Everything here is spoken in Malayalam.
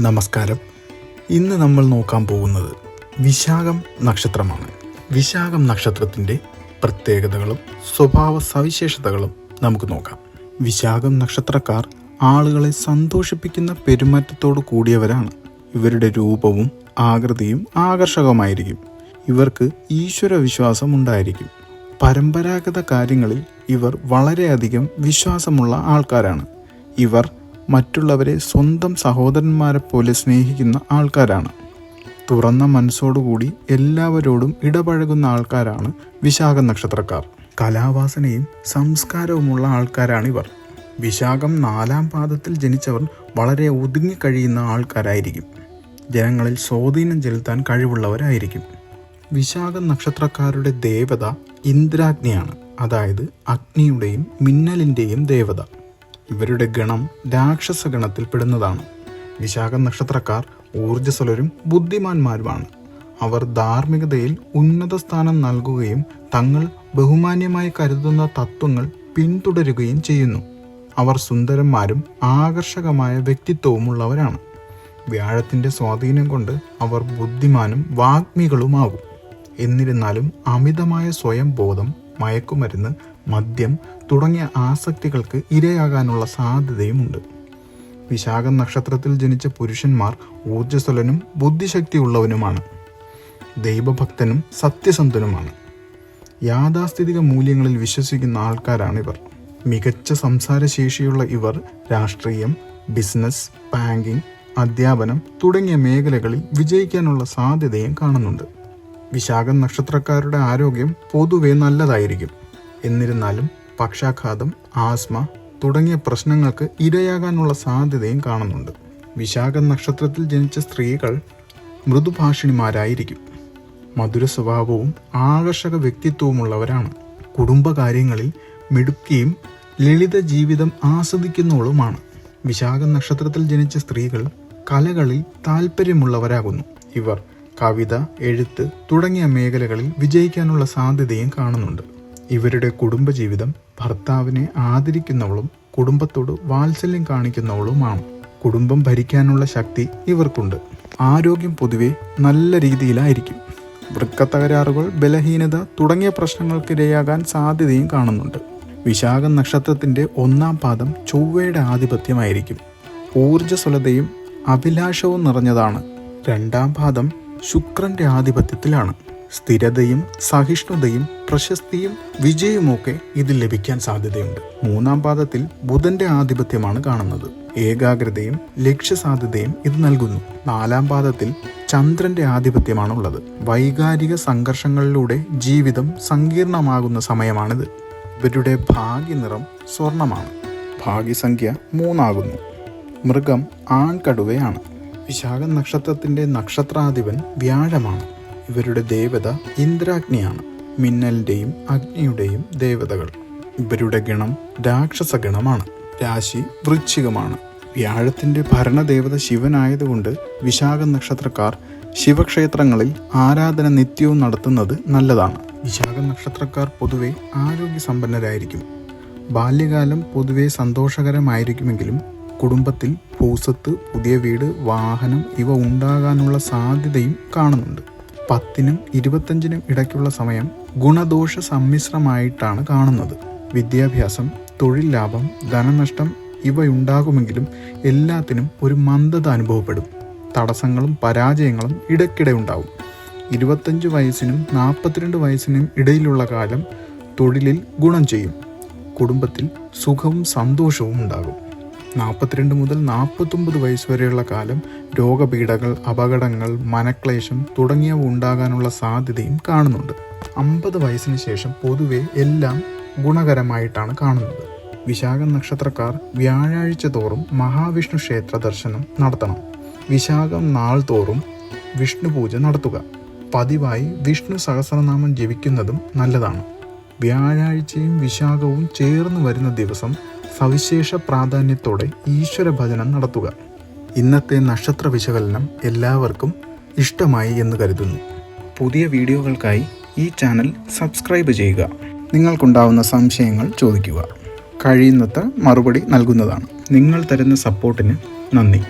നമസ്കാരം. ഇന്ന് നമ്മൾ നോക്കാൻ പോകുന്നത് വിശാഖം നക്ഷത്രമാണ്. വിശാഖം നക്ഷത്രത്തിന്റെ പ്രത്യേകതകളും സ്വഭാവ സവിശേഷതകളും നമുക്ക് നോക്കാം. വിശാഖം നക്ഷത്രക്കാർ ആളുകളെ സന്തോഷിപ്പിക്കുന്ന പെരുമാറ്റത്തോട് കൂടിയവരാണ്. ഇവരുടെ രൂപവും ആകൃതിയും ആകർഷകമായിരിക്കും ഇവർക്ക് ഈശ്വര വിശ്വാസം ഉണ്ടായിരിക്കും. പരമ്പരാഗത കാര്യങ്ങളിൽ ഇവർ വളരെയധികം വിശ്വാസമുള്ള ആൾക്കാരാണ്. ഇവർ മറ്റുള്ളവരെ സ്വന്തം സഹോദരന്മാരെ പോലെ സ്നേഹിക്കുന്ന ആൾക്കാരാണ്. തുറന്ന മനസ്സോടുകൂടി എല്ലാവരോടും ഇടപഴകുന്ന ആൾക്കാരാണ് വിശാഖ നക്ഷത്രക്കാർ. കലാവാസനയും സംസ്കാരവുമുള്ള ആൾക്കാരാണിവർ വിശാഖം നാലാം പാദത്തിൽ ജനിച്ചവർ വളരെ ഒതുങ്ങിക്കഴിയുന്ന ആൾക്കാരായിരിക്കും. ജനങ്ങളിൽ സ്വാധീനം ചെലുത്താൻ കഴിവുള്ളവരായിരിക്കും. വിശാഖ നക്ഷത്രക്കാരുടെ ദേവത ഇന്ദ്രാഗ്നിയാണ്. അതായത് അഗ്നിയുടെയും മിന്നലിന്റെയും ദേവത. ഇവരുടെ ഗണം രാക്ഷസ ഗണത്തിൽപ്പെടുന്നതാണ് വിശാഖ നക്ഷത്രക്കാർ ഊർജസ്വലരും ബുദ്ധിമാന്മാരുമാണ്. അവർ ധാർമ്മികതയിൽ ഉന്നത സ്ഥാനം നൽകുകയും തങ്ങൾ ബഹുമാന്യമായി കരുതുന്ന തത്വങ്ങൾ പിന്തുടരുകയും ചെയ്യുന്നു. അവർ സുന്ദരന്മാരും ആകർഷകമായ വ്യക്തിത്വവുമുള്ളവരാണ്. വ്യാഴത്തിന്റെ സ്വാധീനം കൊണ്ട് അവർ ബുദ്ധിമാനും വാഗ്മികളുമാകും. എന്നിരുന്നാലും അമിതമായ സ്വയം ബോധം മയക്കുമരുന്ന് മദ്യം തുടങ്ങിയ ആസക്തികൾക്ക് ഇരയാകാനുള്ള സാധ്യതയുമുണ്ട്. വിശാഖ നക്ഷത്രത്തിൽ ജനിച്ച പുരുഷന്മാർ ഊർജസ്വലനും ബുദ്ധിശക്തിയുള്ളവനുമാണ്. ദൈവഭക്തനും സത്യസന്ധനുമാണ്. യാഥാസ്ഥിതിക മൂല്യങ്ങളിൽ വിശ്വസിക്കുന്ന ആൾക്കാരാണ് ഇവർ. മികച്ച സംസാരശേഷിയുള്ള ഇവർ രാഷ്ട്രീയം ബിസിനസ് ബാങ്കിംഗ് അധ്യാപനം തുടങ്ങിയ മേഖലകളിൽ വിജയിക്കാനുള്ള സാധ്യതയും കാണുന്നുണ്ട്. വിശാഖം നക്ഷത്രക്കാരുടെ ആരോഗ്യം പൊതുവെ നല്ലതായിരിക്കും. എന്നിരുന്നാലും പക്ഷാഘാതം ആസ്മ തുടങ്ങിയ പ്രശ്നങ്ങൾക്ക് ഇരയാകാനുള്ള സാധ്യതയും കാണുന്നുണ്ട്. വിശാഖ നക്ഷത്രത്തിൽ ജനിച്ച സ്ത്രീകൾ മൃദുഭാഷിണിമാരായിരിക്കും. മധുര സ്വഭാവവും ആകർഷക വ്യക്തിത്വവുമുള്ളവരാണ്. കുടുംബകാര്യങ്ങളിൽ മിടുക്കിയും ലളിത ജീവിതം ആസ്വദിക്കുന്നവളുമാണ്. വിശാഖ നക്ഷത്രത്തിൽ ജനിച്ച സ്ത്രീകൾ കലകളിൽ താല്പര്യമുള്ളവരാകുന്നു ഇവർ കവിത എഴുത്ത് തുടങ്ങിയ മേഖലകളിൽ വിജയിക്കാനുള്ള സാധ്യതയും കാണുന്നുണ്ട്. ഇവരുടെ കുടുംബജീവിതം ഭർത്താവിനെ ആദരിക്കുന്നവളും കുടുംബത്തോട് വാത്സല്യം കാണിക്കുന്നവളുമാണ്. കുടുംബം ഭരിക്കാനുള്ള ശക്തി ഇവർക്കുണ്ട്. ആരോഗ്യം പൊതുവെ നല്ല രീതിയിലായിരിക്കും. വൃക്കത്തകരാറുകൾ ബലഹീനത തുടങ്ങിയ പ്രശ്നങ്ങൾക്കിരയാകാൻ സാധ്യതയും കാണുന്നുണ്ട്. വിശാഖ നക്ഷത്രത്തിന്റെ ഒന്നാം പാദം ചൊവ്വയുടെ ആധിപത്യമായിരിക്കും. ഊർജസ്വലതയും അഭിലാഷവും നിറഞ്ഞതാണ്. രണ്ടാം പാദം ശുക്രന്റെ ആധിപത്യത്തിലാണ്. സ്ഥിരതയും സഹിഷ്ണുതയും പ്രശസ്തിയും വിജയവുമൊക്കെ ഇതിൽ ലഭിക്കാൻ സാധ്യതയുണ്ട്. മൂന്നാം പാദത്തിൽ ബുധന്റെ ആധിപത്യമാണ് കാണുന്നത്. ഏകാഗ്രതയും ലക്ഷ്യസാധ്യതയും ഇത് നൽകുന്നു. നാലാം പാദത്തിൽ ചന്ദ്രന്റെ ആധിപത്യമാണുള്ളത്. വൈകാരിക സംഘർഷങ്ങളിലൂടെ ജീവിതം സങ്കീർണമാകുന്ന സമയമാണിത്. ഇവരുടെ ഭാഗ്യനിറം സ്വർണമാണ്. ഭാഗ്യസംഖ്യ മൂന്നാകുന്നു. മൃഗം ആൺകടുവയാണ്. വിശാഖ നക്ഷത്രത്തിന്റെ നക്ഷത്രാധിപൻ വ്യാഴമാണ്. ഇവരുടെ ദേവത ഇന്ദ്രാഗ്നിയാണ്. മിന്നലിന്റെയും അഗ്നിയുടെയും ദേവതകൾ. ഇവരുടെ ഗണം രാക്ഷസ ഗണമാണ് രാശി വൃശ്ചികമാണ്. വ്യാഴത്തിന്റെ ഭരണദേവത ശിവനായതുകൊണ്ട് വിശാഖ നക്ഷത്രക്കാർ ശിവക്ഷേത്രങ്ങളിൽ ആരാധന നിത്യവും നടത്തുന്നത് നല്ലതാണ്. വിശാഖ നക്ഷത്രക്കാർ പൊതുവെ ആരോഗ്യസമ്പന്നരായിരിക്കും. ബാല്യകാലം പൊതുവെ സന്തോഷകരമായിരിക്കുമെങ്കിലും കുടുംബത്തിൽ ഭൂസത്ത് പുതിയ വീട് വാഹനം ഇവ ഉണ്ടാകാനുള്ള സാധ്യതയും കാണുന്നുണ്ട്. പത്തിനും ഇരുപത്തഞ്ചിനും ഇടയ്ക്കുള്ള സമയം ഗുണദോഷ സമ്മിശ്രമായിട്ടാണ് കാണുന്നത്. വിദ്യാഭ്യാസം തൊഴിൽ ലാഭം ധനനഷ്ടം ഇവയുണ്ടാകുമെങ്കിലും എല്ലാത്തിനും ഒരു മന്ദത അനുഭവപ്പെടും. തടസ്സങ്ങളും പരാജയങ്ങളും ഇടയ്ക്കിടെ ഉണ്ടാവും. ഇരുപത്തഞ്ച് വയസ്സിനും നാൽപ്പത്തിരണ്ട് വയസ്സിനും ഇടയിലുള്ള കാലം തൊഴിലിൽ ഗുണം ചെയ്യും. കുടുംബത്തിൽ സുഖവും സന്തോഷവും ഉണ്ടാകും. നാൽപ്പത്തിരണ്ട് മുതൽ നാൽപ്പത്തൊമ്പത് വയസ്സ് വരെയുള്ള കാലം രോഗപീഠകൾ അപകടങ്ങൾ മനക്ലേശം തുടങ്ങിയവ ഉണ്ടാകാനുള്ള സാധ്യതയും കാണുന്നുണ്ട്. അമ്പത് വയസ്സിന് ശേഷം പൊതുവെ എല്ലാം ഗുണകരമായിട്ടാണ് കാണുന്നത്. വിശാഖ നക്ഷത്രക്കാർ വ്യാഴാഴ്ച തോറും മഹാവിഷ്ണു ക്ഷേത്ര ദർശനം നടത്തണം. വിശാഖം നാൾ തോറും വിഷ്ണു പൂജ നടത്തുക. പതിവായി വിഷ്ണു സഹസ്രനാമം ജപിക്കുന്നതും നല്ലതാണ്. വ്യാഴാഴ്ചയും വിശാഖവും ചേർന്ന് വരുന്ന ദിവസം സവിശേഷ പ്രാധാന്യത്തോടെ ഈശ്വര ഭജനം നടത്തുക. ഇന്നത്തെ നക്ഷത്ര വിശകലനം എല്ലാവർക്കും ഇഷ്ടമായി എന്ന് കരുതുന്നു. പുതിയ വീഡിയോകൾക്കായി ഈ ചാനൽ സബ്സ്ക്രൈബ് ചെയ്യുക. നിങ്ങൾക്കുണ്ടാവുന്ന സംശയങ്ങൾ ചോദിക്കുക. കഴിയുന്നത്ര മറുപടി നൽകുന്നതാണ്. നിങ്ങൾ തരുന്ന സപ്പോർട്ടിന് നന്ദി.